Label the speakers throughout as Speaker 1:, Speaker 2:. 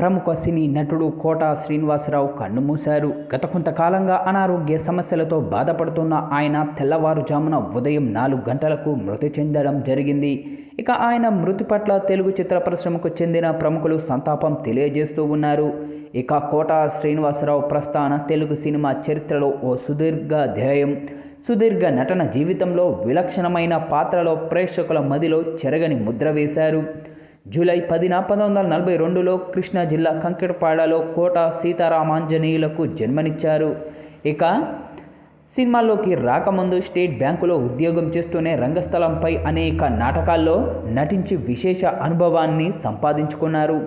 Speaker 1: ప్రముఖ సినీ నటుడు కోటా శ్రీనివాసరావు కన్నుమూశారు గత కొంతకాలంగా అనారోగ్య సమస్యలతో బాధపడుతున్న ఆయన తెల్లవారుజామున ఉదయం నాలుగు గంటలకు మృతి చెందడం జరిగింది. ఇక ఆయన మృతి పట్ల తెలుగు చిత్ర పరిశ్రమకు చెందిన ప్రముఖులు సంతాపం తెలియజేస్తూ ఉన్నారు. ఇక కోట శ్రీనివాసరావు ప్రస్థాన తెలుగు సినిమా చరిత్రలో ఓ సుదీర్ఘ ధ్యేయం సుదీర్ఘ నటన జీవితంలో విలక్షణమైన పాత్రలో ప్రేక్షకుల మదిలో చెరగని ముద్ర వేశారు. జూలై పదిన పంతొమ్మిది వందల నలభై రెండులో కృష్ణా జిల్లా కంకెటపాడలో కోట సీతారామాంజనేయులకు జన్మనిచ్చారు. ఇక సినిమాల్లోకి రాకముందు స్టేట్ బ్యాంకులో ఉద్యోగం చేస్తూనే రంగస్థలంపై అనేక నాటకాల్లో నటించి విశేష అనుభవాన్ని సంపాదించుకున్నారు.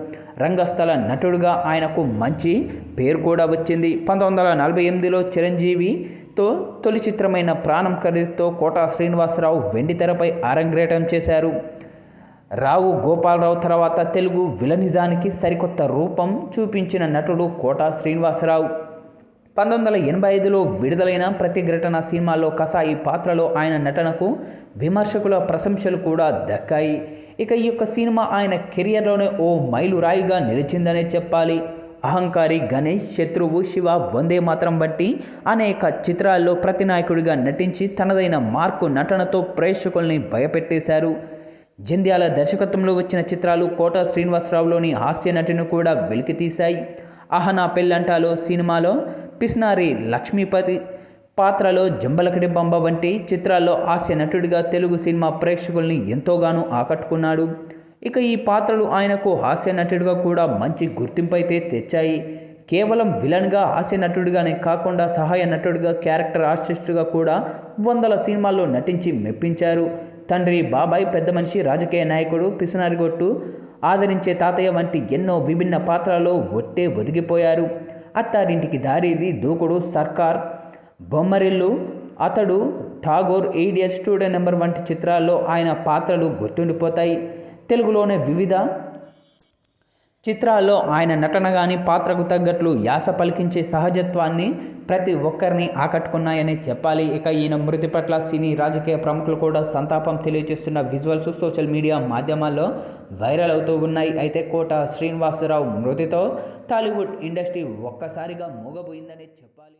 Speaker 1: రంగస్థల నటుడుగా ఆయనకు మంచి పేరు కూడా వచ్చింది. పంతొమ్మిది వందల నలభై ఎనిమిదిలో చిరంజీవితో తొలి చిత్రమైన ప్రాణం ఖరీదుతో కోట శ్రీనివాసరావు వెండితెరపై అరంగేటం చేశారు. రావు గోపాలరావు తర్వాత తెలుగు విలనిజానికి సరికొత్త రూపం చూపించిన నటుడు కోట శ్రీనివాసరావు. పంతొమ్మిది వందల ఎనభై ఐదులో విడుదలైన ప్రతిఘటన సినిమాలో కసాయి పాత్రలో ఆయన నటనకు విమర్శకుల ప్రశంసలు కూడా దక్కాయి. ఇక ఈ యొక్క సినిమా ఆయన కెరియర్లోనే ఓ మైలురాయిగా నిలిచిందనే చెప్పాలి. అహంకారి గణేష్ శత్రువు శివ వందే మాత్రం బట్టి అనేక చిత్రాల్లో ప్రతినాయకుడిగా నటించి తనదైన మార్కు నటనతో ప్రేక్షకుల్ని భయపెట్టేశారు. జంధ్యాల దర్శకత్వంలో వచ్చిన చిత్రాలు కోట శ్రీనివాసరావులోని హాస్య నటిని కూడా వెలికితీశాయి అహనా పెళ్ళంటాలో సినిమాలో పిస్నారి లక్ష్మీపతి పాత్రలో జంబలకడి బంబ వంటి చిత్రాల్లో హాస్య నటుడిగా తెలుగు సినిమా ప్రేక్షకుల్ని ఎంతోగానో ఆకట్టుకున్నాడు. ఇక ఈ పాత్రలు ఆయనకు హాస్య నటుడిగా కూడా మంచి గుర్తింపు అయితే తెచ్చాయి. కేవలం విలన్గా హాస్య నటుడిగానే కాకుండా సహాయ నటుడిగా క్యారెక్టర్ ఆర్టిస్టుగా కూడా వందల సినిమాల్లో నటించి మెప్పించారు. తండ్రి బాబాయ్ పెద్ద మనిషి రాజకీయ నాయకుడు పిసినారిగొట్టు ఆదరించే తాతయ్య వంటి ఎన్నో విభిన్న పాత్రలలో ఒట్టే ఒదిగిపోయారు. అత్తారింటికి దారిది దూకుడు సర్కార్ బొమ్మరిల్లు అతడు ఠాగోర్ ఎయిడియర్ స్టూడెంట్ నెంబర్ వంటి చిత్రాల్లో ఆయన పాత్రలు గుర్తుండిపోతాయి. తెలుగులోనే వివిధ చిత్రాల్లో ఆయన నటన కానీ పాత్రకు తగ్గట్లు యాస పలికించే సహజత్వాన్ని ప్రతి ఒక్కరిని ఆకట్టుకున్నాయని చెప్పాలి. ఇక ఈయన మృతి పట్ల సినీ రాజకీయ ప్రముఖులు కూడా సంతాపం తెలియజేస్తున్న విజువల్స్ సోషల్ మీడియా మాధ్యమాల్లో వైరల్ అవుతూ ఉన్నాయి. అయితే కోట శ్రీనివాసరావు మృతితో టాలీవుడ్ ఇండస్ట్రీ ఒక్కసారిగా మూగబోయిందని చెప్పాలి.